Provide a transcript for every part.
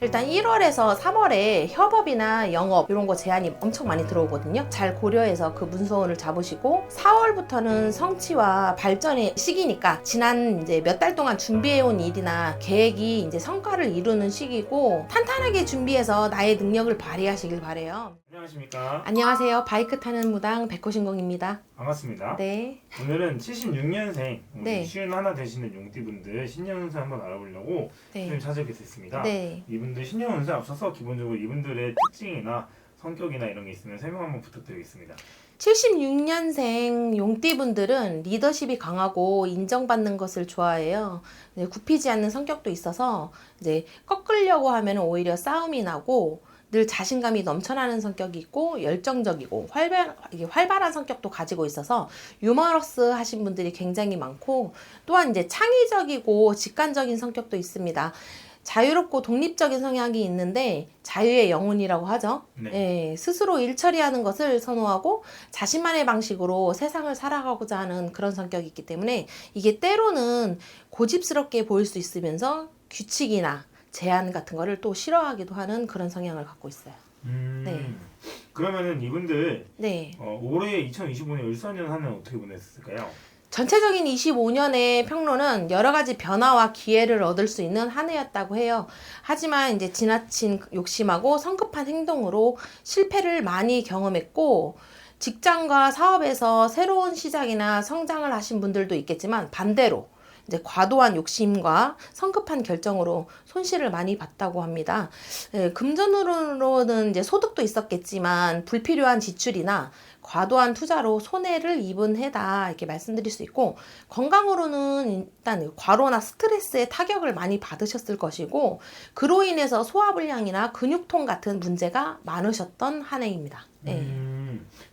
일단 1월에서 3월에 협업이나 영업 이런 거 제한이 엄청 많이 들어오거든요. 잘 고려해서 그 문서원을 잡으시고 4월부터는 성취와 발전의 시기니까 지난 이제 몇 달 동안 준비해온 일이나 계획이 이제 성과를 이루는 시기고 탄탄하게 준비해서 나의 능력을 발휘하시길 바래요. 안녕하십니까. 안녕하세요. 바이크 타는 무당 백호신공입니다. 반갑습니다. 네. 오늘은 76년생 네. 쉬운 하나 되시는 용띠분들 신년 운세 한번 알아보려고 네. 찾아뵙게 됐습니다. 네. 이분들 신년 운세 앞서서 기본적으로 이분들의 특징이나 성격이나 이런 게 있으면 설명 한번 부탁드리겠습니다. 76년생 용띠분들은 리더십이 강하고 인정받는 것을 좋아해요. 네, 굽히지 않는 성격도 있어서 이제 꺾으려고 하면 오히려 싸움이 나고 늘 자신감이 넘쳐나는 성격이 있고 열정적이고 활발, 활발한 성격도 가지고 있어서 유머러스 하신 분들이 굉장히 많고 또한 이제 창의적이고 직관적인 성격도 있습니다. 자유롭고 독립적인 성향이 있는데 자유의 영혼이라고 하죠. 네. 예, 스스로 일 처리하는 것을 선호하고 자신만의 방식으로 세상을 살아가고자 하는 그런 성격이 있기 때문에 이게 때로는 고집스럽게 보일 수 있으면서 규칙이나 제한 같은 거를 또 싫어하기도 하는 그런 성향을 갖고 있어요. 음, 네. 그러면은 이분들 네. 어, 올해 2025년 을사년 한해 어떻게 보냈을까요? 전체적인 25년의 평론은 여러 가지 변화와 기회를 얻을 수 있는 한 해였다고 해요. 하지만 이제 지나친 욕심하고 성급한 행동으로 실패를 많이 경험했고, 직장과 사업에서 새로운 시작이나 성장을 하신 분들도 있겠지만, 반대로 이제 과도한 욕심과 성급한 결정으로 손실을 많이 봤다고 합니다. 예, 금전으로는 이제 소득도 있었겠지만 불필요한 지출이나 과도한 투자로 손해를 입은 해다 이렇게 말씀드릴 수 있고 건강으로는 일단 과로나 스트레스에 타격을 많이 받으셨을 것이고 그로 인해서 소화불량이나 근육통 같은 문제가 많으셨던 한 해입니다. 네. 음,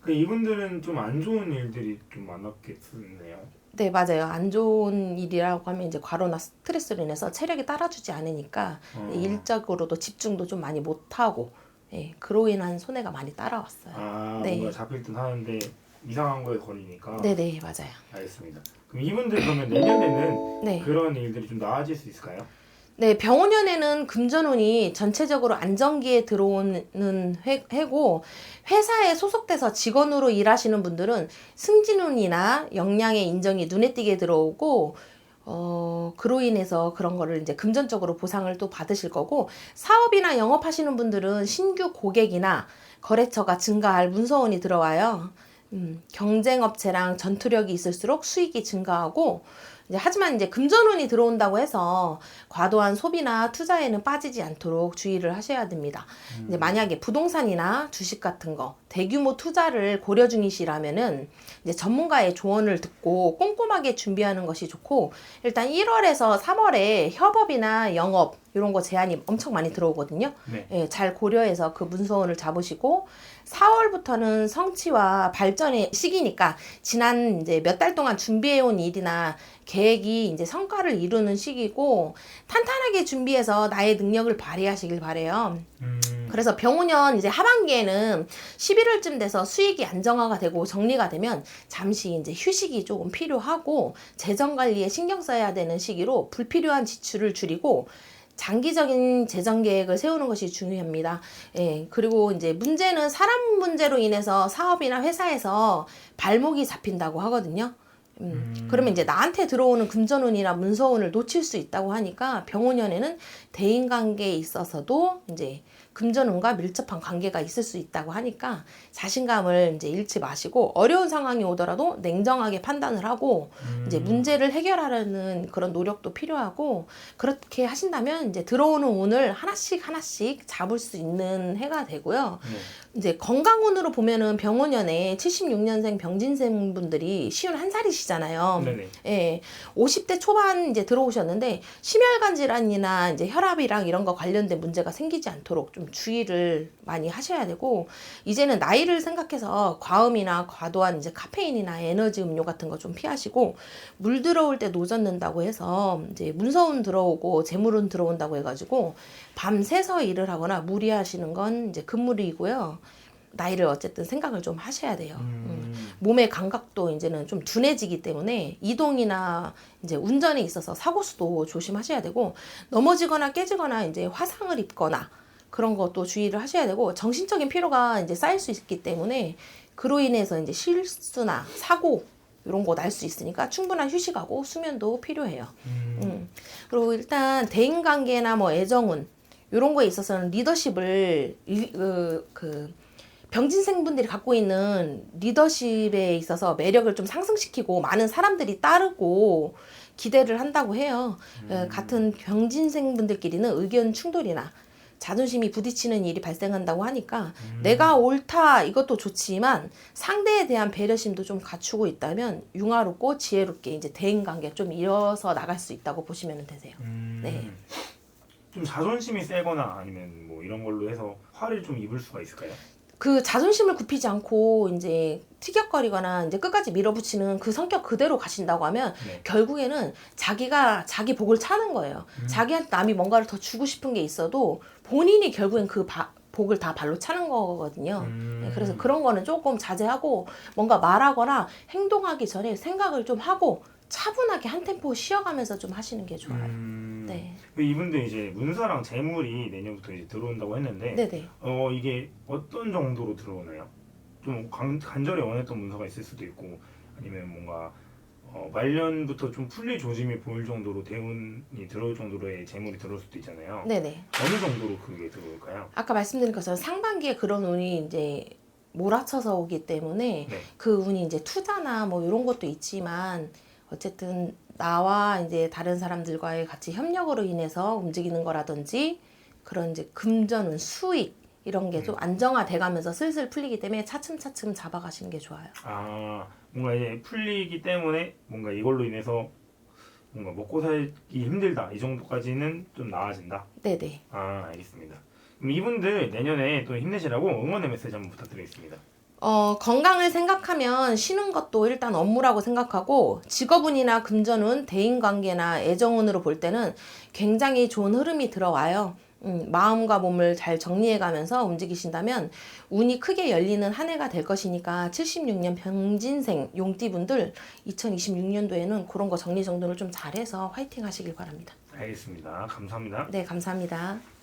그 이분들은 좀 안 좋은 일들이 좀 많았겠네요. 네, 맞아요. 안 좋은 일이라고 하면 이제 과로나 스트레스로 인해서 체력이 따라주지 않으니까 어. 일적으로도 집중도 좀 많이 못하고 예, 그로 인한 손해가 많이 따라왔어요. 아, 네. 뭔가 잡힐 듯 하는데 이상한 거에 걸리니까. 네네, 맞아요. 알겠습니다. 그럼 이분들 그러면 내년에는 네. 그런 일들이 좀 나아질 수 있을까요? 네, 병원연에는 금전운이 전체적으로 안정기에 들어오는 해, 해고 회사에 소속돼서 직원으로 일하시는 분들은 승진운이나 역량의 인정이 눈에 띄게 들어오고 어, 그로 인해서 그런 거를 이제 금전적으로 보상을 또 받으실 거고 사업이나 영업하시는 분들은 신규 고객이나 거래처가 증가할 문서운이 들어와요. 음, 경쟁업체랑 전투력이 있을수록 수익이 증가하고 이제 하지만 이제 금전운이 들어온다고 해서 과도한 소비나 투자에는 빠지지 않도록 주의를 하셔야 됩니다. 이제 만약에 부동산이나 주식 같은 거 대규모 투자를 고려 중이시라면은 이제 전문가의 조언을 듣고 꼼꼼하게 준비하는 것이 좋고 일단 1월에서 3월에 협업이나 영업 이런 거 제한이 엄청 많이 들어오거든요. 네. 예, 잘 고려해서 그 문서원을 잡으시고 4월부터는 성취와 발전의 시기니까 지난 이제 몇 달 동안 준비해온 일이나 계획이 이제 성과를 이루는 시기고 탄탄하게 준비해서 나의 능력을 발휘하시길 바래요. 음, 그래서 병우년 이제 하반기에는 11월쯤 돼서 수익이 안정화가 되고 정리가 되면 잠시 이제 휴식이 조금 필요하고 재정 관리에 신경 써야 되는 시기로 불필요한 지출을 줄이고 장기적인 재정 계획을 세우는 것이 중요합니다. 예, 그리고 이제 문제는 사람 문제로 인해서 사업이나 회사에서 발목이 잡힌다고 하거든요. 음, 그러면 이제 나한테 들어오는 금전운이나 문서운을 놓칠 수 있다고 하니까 병원연에는 대인 관계에 있어서도 이제 금전운과 밀접한 관계가 있을 수 있다고 하니까 자신감을 이제 잃지 마시고 어려운 상황이 오더라도 냉정하게 판단을 하고 이제 문제를 해결하려는 그런 노력도 필요하고 그렇게 하신다면 이제 들어오는 운을 하나씩 하나씩 잡을 수 있는 해가 되고요. 네. 이제 건강운으로 보면은 병원연에 76년생 병진생 분들이 51살이시잖아요. 네네. 예, 50대 초반 이제 들어오셨는데 심혈관 질환이나 이제 혈압이랑 이런 거 관련된 문제가 생기지 않도록 좀 주의를 많이 하셔야 되고 이제는 나이를 생각해서 과음이나 과도한 이제 카페인이나 에너지 음료 같은 거 좀 피하시고 물 들어올 때 노젓는다고 해서 이제 문서운 들어오고 재물운 들어온다고 해가지고 밤새서 일을 하거나 무리하시는 건 이제 금물이고요. 나이를 어쨌든 생각을 좀 하셔야 돼요. 음. 음, 몸의 감각도 이제는 좀 둔해지기 때문에 이동이나 이제 운전에 있어서 사고 수도 조심하셔야 되고 넘어지거나 깨지거나 이제 화상을 입거나 그런 것도 주의를 하셔야 되고 정신적인 피로가 이제 쌓일 수 있기 때문에 그로 인해서 이제 실수나 사고 이런 거 날 수 있으니까 충분한 휴식하고 수면도 필요해요. 음. 그리고 일단 대인 관계나 뭐 애정운 이런 거에 있어서는 리더십을 이- 그, 그 병진생분들이 갖고 있는 리더십에 있어서 매력을 좀 상승시키고 많은 사람들이 따르고 기대를 한다고 해요. 어, 같은 병진생분들끼리는 의견 충돌이나 자존심이 부딪히는 일이 발생한다고 하니까 내가 옳다 이것도 좋지만 상대에 대한 배려심도 좀 갖추고 있다면 융화롭고 지혜롭게 이제 대인 관계 좀 이어서 나갈 수 있다고 보시면 되세요. 음, 네. 좀 자존심이 세거나 아니면 뭐 이런 걸로 해서 화를 좀 입을 수가 있을까요? 그 자존심을 굽히지 않고 이제 티격거리거나 이제 끝까지 밀어붙이는 그 성격 그대로 가신다고 하면 네. 결국에는 자기가 자기 복을 차는 거예요. 자기한테 남이 뭔가를 더 주고 싶은 게 있어도 본인이 결국엔 그 바- 복을 다 발로 차는 거거든요. 음. 네, 그래서 그런 거는 조금 자제하고 뭔가 말하거나 행동하기 전에 생각을 좀 하고 차분하게 한 템포 쉬어가면서 좀 하시는 게 좋아요. 음, 네. 그 이분도 이제 문서랑 재물이 내년부터 이제 들어온다고 했는데 네네. 어 이게 어떤 정도로 들어오나요? 좀 간, 간절히 원했던 문서가 있을 수도 있고 아니면 뭔가 어, 말년부터 좀 풀릴 조짐이 보일 정도로 대운이 들어올 정도로의 재물이 들어올 수도 있잖아요. 네네. 어느 정도로 그게 들어올까요? 아까 말씀드린 것처럼 상반기에 그런 운이 이제 몰아쳐서 오기 때문에 네. 그 운이 이제 투자나 뭐 이런 것도 있지만 어쨌든 나와 이제 다른 사람들과의 같이 협력으로 인해서 움직이는 거라든지 그런 이제 금전운 수익 이런 게 좀 안정화돼 가면서 슬슬 풀리기 때문에 차츰차츰 잡아가시는 게 좋아요. 아 뭔가 이제 풀리기 때문에 뭔가 이걸로 인해서 뭔가 먹고 살기 힘들다 이 정도까지는 좀 나아진다. 네네. 아 알겠습니다. 그럼 이분들 내년에 또 힘내시라고 응원의 메시지 한번 부탁드리겠습니다. 어, 건강을 생각하면 쉬는 것도 일단 업무라고 생각하고 직업운이나 금전운, 대인관계나 애정운으로 볼 때는 굉장히 좋은 흐름이 들어와요. 음, 마음과 몸을 잘 정리해가면서 움직이신다면 운이 크게 열리는 한 해가 될 것이니까 76년 병진생 용띠분들 2026년도에는 그런 거 정리 정돈을 좀 잘해서 화이팅 하시길 바랍니다. 알겠습니다. 감사합니다. 네, 감사합니다.